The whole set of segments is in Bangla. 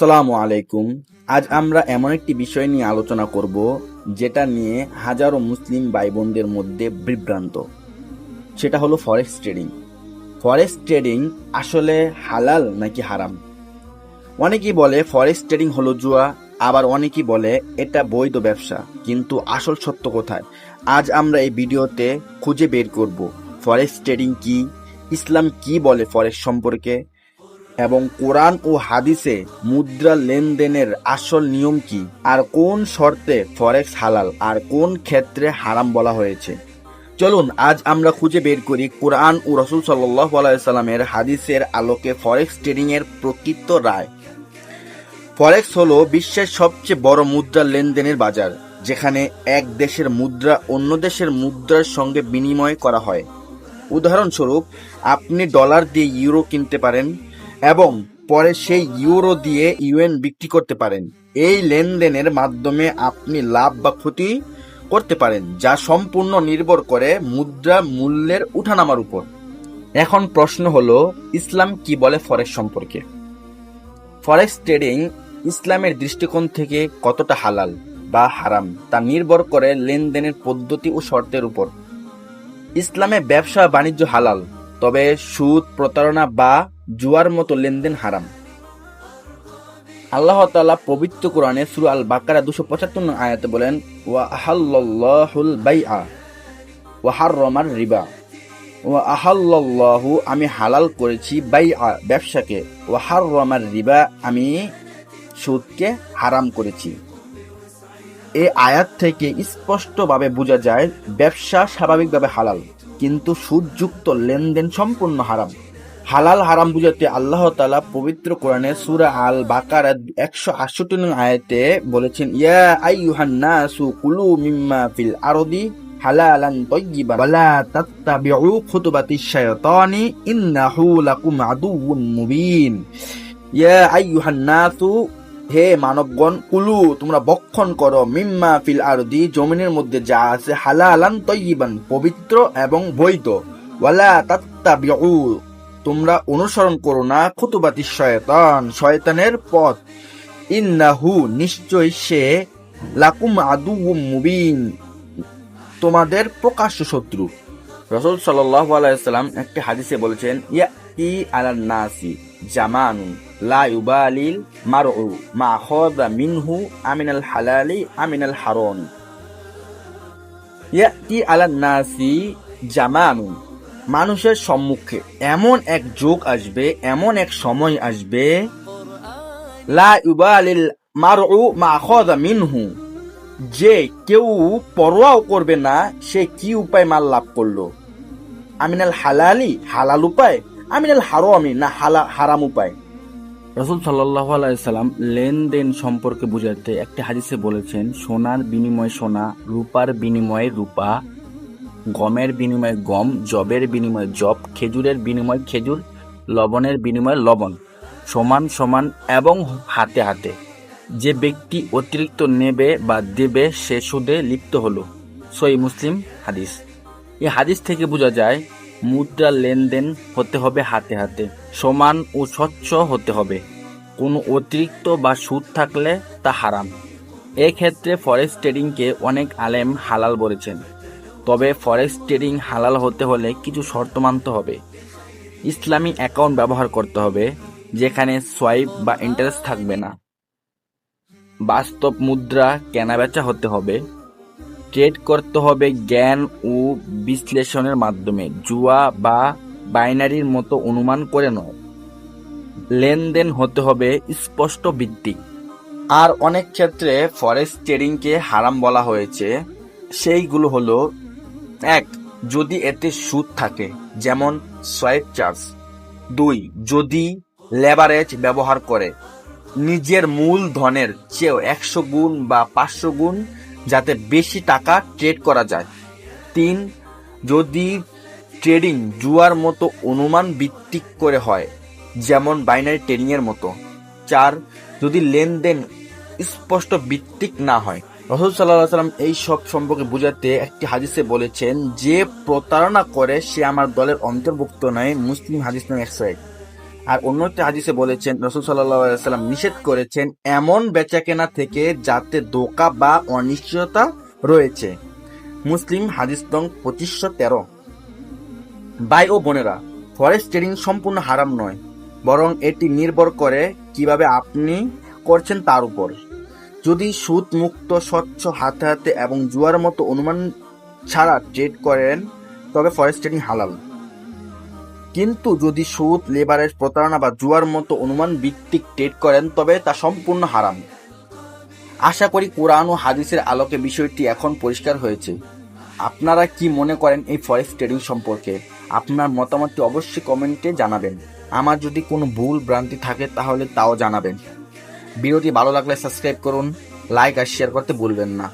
আসসালামু আলাইকুম। আজ আমরা এমন একটি বিষয় নিয়ে আলোচনা করব, যেটা নিয়ে হাজারো মুসলিম ভাই বোনদের মধ্যে বিভ্রান্ত। সেটা হলো ফরেক্স ট্রেডিং। ফরেক্স ট্রেডিং আসলে হালাল নাকি হারাম? অনেকেই বলে ফরেক্স ট্রেডিং হলো জুয়া, আবার অনেকেই বলে এটা বৈধ ব্যবসা, কিন্তু আসল সত্য কোথায়? আজ আমরা এই ভিডিওতে খুঁজে বের করব, ফরেক্স ট্রেডিং কি, ইসলাম কি বলে ফরেক্স সম্পর্কে এবং কোরআন ও হাদিসে মুদ্রা লেনদেনের আসল নিয়ম কি? আর কোন শর্তে ফরেক্স হালাল? আর কোন ক্ষেত্রে হারাম বলা হয়েছে? চলুন, আজ আমরা খুঁজে বের করি কোরআন ও রসুল সাল্লাহ সাল্লামের হাদিসের আলোকে ফরেক্স ট্রেডিং এর প্রকৃত রায়। ফরেক্স হলো বিশ্বের সবচেয়ে বড় মুদ্রা লেনদেনের বাজার, যেখানে এক দেশের মুদ্রা অন্য দেশের মুদ্রার সঙ্গে বিনিময় করা হয়। উদাহরণস্বরূপ, আপনি ডলার দিয়ে ইউরো কিনতে পারেন এবং পরে সেই ইউরো দিয়ে ইউএন বিক্রি করতে পারেন। এই লেনদেনের মাধ্যমে আপনি লাভ বা ক্ষতি করতে পারেন, যা সম্পূর্ণ নির্ভর করে মুদ্রা মূল্যের উঠানামার উপর। এখন প্রশ্ন হলো, ইসলাম কি বলে ফরেক্স সম্পর্কে? ফরেক্স ট্রেডিং ইসলামের দৃষ্টিকোণ থেকে কতটা হালাল বা হারাম তা নির্ভর করে লেনদেনের পদ্ধতি ও শর্তের উপর। ইসলামে ব্যবসা বাণিজ্য হালাল, তবে সুদ, প্রতারণা বা জুয়ার মতো লেনদেন হারাম। আল্লাহ তালা পবিত্র কোরআনে সূরা আল বাকারা দুশো পঁচাত্তর আয়াতে বলেন, ওয়া আহাল্লাহুল বাইআ ওয়া হাররামার রিবা। ওয়া আহাল্লাহু আমি হালাল করেছি বাই আ ব্যবসাকে। ওয়া হাররামার রিবা, আমি সুদকে হারাম করেছি। এই আয়াত থেকে স্পষ্টভাবে বোঝা যায়, ব্যবসা স্বাভাবিকভাবে হালাল, কিন্তু সুদযুক্ত লেনদেন সম্পূর্ণ হারাম। হালাল হারাম বুঝাতে আল্লাহ তালা পবিত্র কোরআনে সুরা আল বাকার একশো আটষট্টি নং আয়াতে বলেছেন, ইয়া আইয়ুহান নাসু কুলু মিম্মা ফিল আরদি হালালান তাইয়্যিবান ওয়ালা তাত্তাবিউ খুতুবাতিশ শাইতানি ইন্নাহু লাকুম আদুউন মুবিন। ইয়া আইয়ুহান নাসু হে মানবগণ, কুলু, তোমরা বক্ষণ করো, মিম্মা ফিল আরদি, জমিনের মধ্যে যা আছে হালালান তৈবান পবিত্র এবং বৈধ। ওয়ালা তাত্তাবিউ তোমরা অনুসরণ করো না, খুতুবাতি শয়তান, শয়তানের পথ। ইন্নাহু নিশ্চয় সে লাকুম আদু মুবিন, তোমাদের প্রকাশ্য শত্রু। রসুল আলাইসাল্লাম একটি হাদিসে বলেছেন, ইয়াতি আলান নাসি জামানুন লা ইউবালিল মারউ মা খাযা মিনহু আমিনাল হালালি আমিনাল হারাম। ইয়াতি আলান নাসি জামানুন মানুষের সম্মুখে এমন এক যুগ আসবে, এমন এক সময় আসবে। লা মিনহু। যে কেউ পরোয়াও করবে না, সে কি উপায় মাল লাভ করল? আমিনাল হালালি, হালাল উপায়? আমিনাল হারামি, না হালা, হারাম উপায়? রসুল আলাইসাল্লাম লেনদেন সম্পর্কে বুঝাতে একটি হাদিসে বলেছেন, সোনার বিনিময়ে সোনা, রূপার বিনিময়ে রূপা। গমের বিনিময়ে গম জবের বিনিময়ে জব খেজুরের বিনিময়ে খেজুর, লবণের বিনিময়ে লবণ, সমান সমান এবং হাতে হাতে। যে ব্যক্তি অতিরিক্ত নেবে বা দেবে, সে সুদে লিপ্ত হলো। সই মুসলিম হাদিস। এই হাদিস থেকে বোঝা যায়, মুদ্রা লেনদেন হতে হবে হাতে হাতে, সমান ও স্বচ্ছ হতে হবে। কোনো অতিরিক্ত বা সুদ থাকলে তা হারাম। এক্ষেত্রে ফরেস্ট ট্রেডিংকে অনেক আলেম হালাল বলেছেন। তবে ফরেক্স ট্রেডিং হালাল হতে হলে কিছু শর্ত মানতে হবে। ইসলামী অ্যাকাউন্ট ব্যবহার করতে হবে, যেখানে সোয়াইপ বা ইন্টারেস্ট থাকবে না। বাস্তব মুদ্রা কেনাবেচা হতে হবে। ট্রেড করতে হবে জ্ঞান ও বিশ্লেষণের মাধ্যমে, জুয়া বা বাইনারির মতো অনুমান করে নয়। লেনদেন হতে হবে স্পষ্ট ভিত্তিক। আর অনেক ক্ষেত্রে ফরেক্স ট্রেডিংকে হারাম বলা হয়েছে। সেইগুলো হলো এক, যদি এতে সুদ থাকে, যেমন সোয়াইপ চার্জ। দুই, যদি লেভারেজ ব্যবহার করে, নিজের মূল ধনের চেয়েও একশো গুণ বা পাঁচশো গুণ যাতে বেশি টাকা ট্রেড করা যায়। তিন, যদি ট্রেডিং জুয়ার মতো অনুমান ভিত্তিক করে হয়, যেমন বাইনারি ট্রেডিংয়ের মতো। চার, যদি লেনদেন স্পষ্ট ভিত্তিক না হয় রসুল সাল্লাহ সাল্লাম এই সব সম্পর্কে বুঝাতে একটি হাদিসে বলেছেন, যে প্রতারণা করে, সে আমার দলের অন্তর্ভুক্ত নয়। মুসলিম হাদিস নয় একশো এক আর অন্য একটি হাদিসে বলেছেন, রসুল সাল্লাম নিষেধ করেছেন, এমন বেচা কেনা থেকে যাতে দোকা বা অনিশ্চয়তা রয়েছে। মুসলিম হাদিস দং পঁচিশশো তেরো। ভাই ও বোনেরা, ফরেস্ট ট্রেডিং সম্পূর্ণ হারাম নয়, বরং এটি নির্ভর করে কীভাবে আপনি করছেন তার উপর। যদি সুদ মুক্ত স্বচ্ছ, হাতে হাতে এবং জুয়ার মতো অনুমান ছাড়া ট্রেড করেন, তবে ফরেস্ট ট্রেডিং হালাল। কিন্তু যদি সুদ লেবারেজ প্রতারণা বা জুয়ার মতো অনুমান ভিত্তিক ট্রেড করেন, তবে তা সম্পূর্ণ হারাম। আশা করি কোরআন ও হাদিসের আলোকে বিষয়টি এখন পরিষ্কার হয়েছে। আপনারা কি মনে করেন এই ফরেস্ট ট্রেডিং সম্পর্কে? আপনার মতামতটি অবশ্যই কমেন্টে জানাবেন। আমার যদি কোনো ভুল, ভ্রান্তি থাকে, তাহলে তাও জানাবেন। ভিডিওটি ভালো লাগলে সাবস্ক্রাইব করুন, লাইক আর শেয়ার করতে ভুলবেন না।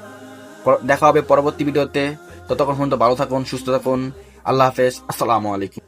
দেখা হবে পরবর্তী ভিডিওতে। ততক্ষণ পর্যন্ত ভালো থাকুন, সুস্থ থাকুন। আল্লাহ হাফেজ। আসসালামু আলাইকুম।